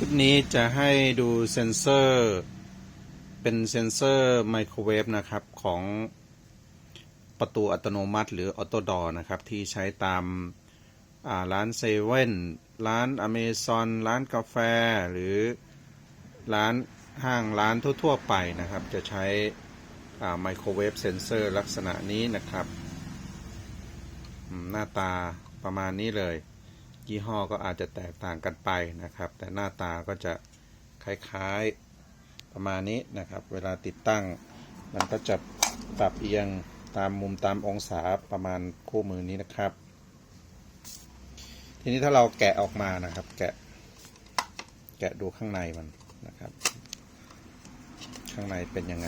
ลิปนี้จะให้ดูเซ็นเซอร์เป็นเซ็นเซอร์ไมโครเวฟนะครับของประตูอัตโนมัติ หรือออโตดอนะครับ ที่ใช้ตามาร้านเซเว่นร้านอเมซอนร้านกาแฟ หรือร้านห้างร้านทั่ว ๆ ไปนะครับ จะใช้ไมโครเวฟเซนเซอร์ลักษณะนี้นะครับ หน้าตาประมาณนี้เลย ยี่ห้อก็อาจจะแตกต่างกันไปนะครับ แต่หน้าตาก็จะคล้ายๆประมาณนี้นะครับ เวลาติดตั้ง มันก็จะปรับเอียงตามมุมตามองศาประมาณคู่มือนี้นะครับ ทีนี้ถ้าเราแกะออกมานะครับ แกะ แกะดูข้างในมันนะครับ ข้างในเป็นยังไง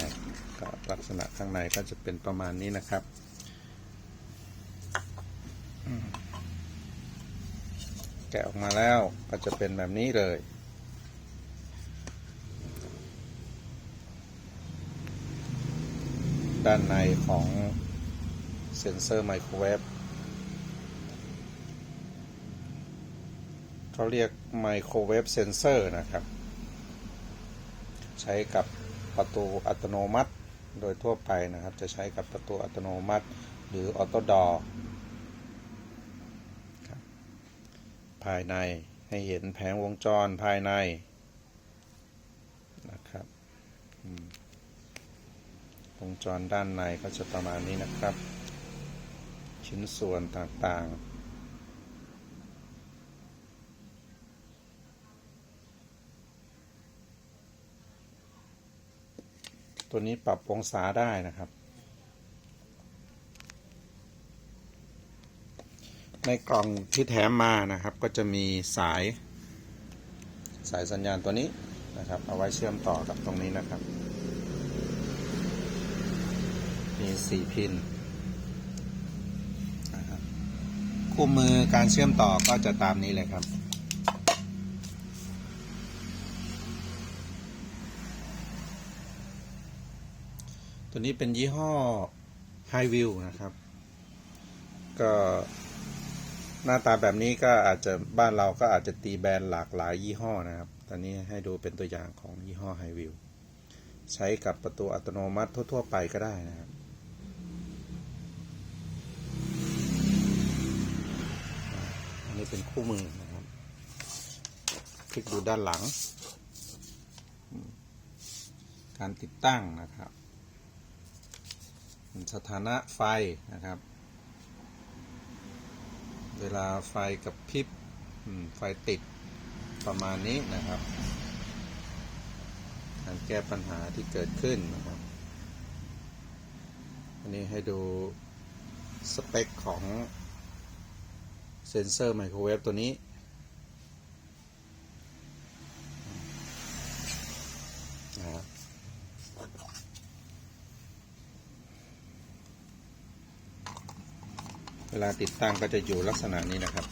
ก็ลักษณะข้างในก็จะเป็นประมาณนี้นะครับ แกะออกมาแล้วก็จะเป็นแบบนี้เลย ด้านในของเซ็นเซอร์ไมโครเวฟเขาเรียกไมโครเวฟเซนเซอร์นะครับ ใช้กับประตูอัตโนมัติโดยทั่วไปนะครับ จะใช้กับประตูอัตโนมัติ หรือออโตดอร์ ภายในให้เห็นแผงวงจรภายในนะครับวงจรด้านในก็จะประมาณนี้นะครับ ชิ้นส่วนต่างๆตัวนี้ปรับองศาได้นะครับ ในกล่องที่แถมมานะครับ ก็จะมีสายสายสัญญาณตัวนี้นะครับ เอาไว้เชื่อมต่อกับตรงนี้นะครับ มีสี่พินคู่มือการเชื่อมต่อก็จะตามนี้เลยครับตัวนี้เป็นยี่ห้อ High View นะครับ ก็ หน้าตาแบบนี้ก็อาจจะบ้านเราก็อาจจะตีแบรนด์หลากหลายยี่ห้อนะครับ ตอนนี้ให้ดูเป็นตัวอย่างของยี่ห้อ High View ใช้กับประตูอัตโนมัติทั่ว ๆ ไปก็ได้นะครับอันนี้เป็นคู่มือนะครับคลิกดูด้านหลัง การติดตั้งนะครับ สถานะไฟนะครับ เวลาไฟกับพริบไฟติดประมาณนี้นะครับการแก้ปัญหาที่เกิดขึ้นนะครับ อันนี้ให้ดูสเปคของเซนเซอร์ไมโครเวฟตัวนี้ นะครับ เวลาติดตั้งก็จะอยู่ลักษณะนี้นะครับ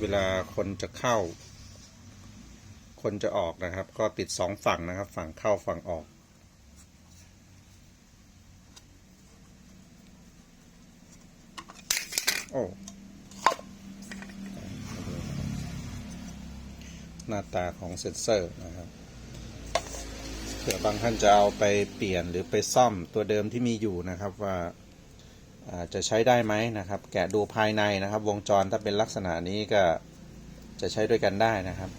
เวลาคนจะเข้า คนจะออกนะครับ ก็ติดสองฝั่งนะครับ ฝั่งเข้าฝั่งออก โอ้หน้าตาของเซ็นเซอร์นะครับ ผื่อบางท่านจะเอาไปเปลี่ยนหรือไปซ่อมตัวเดิมที่มีอยู่นะครับว่าจะใช้ได้ไหมนะครับ แกะดูภายในนะครับ วงจรถ้าเป็นลักษณะนี้ก็จะใช้ด้วยกันได้นะครับ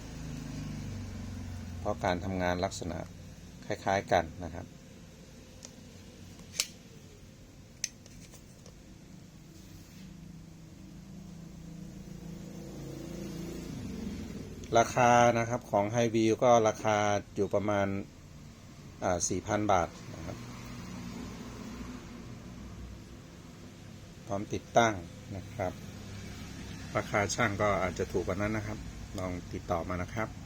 เพราะการทำงานลักษณะคล้ายๆกันนะครับราคานะครับของไฮวิวก็ราคาอยู่ประมาณ สี่พันบาทนะครับ พร้อมติดตั้งนะครับ ราคาช่างก็อาจจะถูกกว่านั้นนะครับ ลองติดต่อมานะครับ